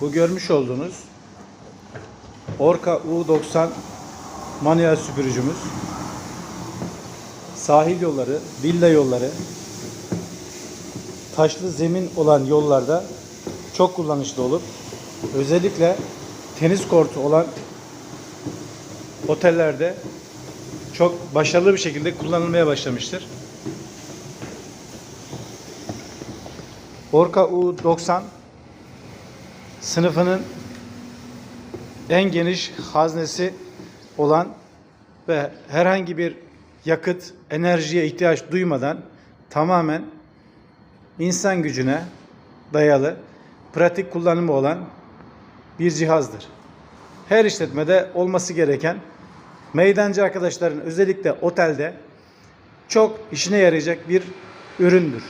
Bu görmüş olduğunuz Orca U90 manuel süpürücümüz sahil yolları, villa yolları, taşlı zemin olan yollarda çok kullanışlı olur. Özellikle tenis kortu olan otellerde çok başarılı bir şekilde kullanılmaya başlamıştır. Orca U90 sınıfının en geniş haznesi olan ve herhangi bir yakıt, enerjiye ihtiyaç duymadan tamamen insan gücüne dayalı, pratik kullanımı olan bir cihazdır. Her işletmede olması gereken meydancı arkadaşların özellikle otelde çok işine yarayacak bir üründür.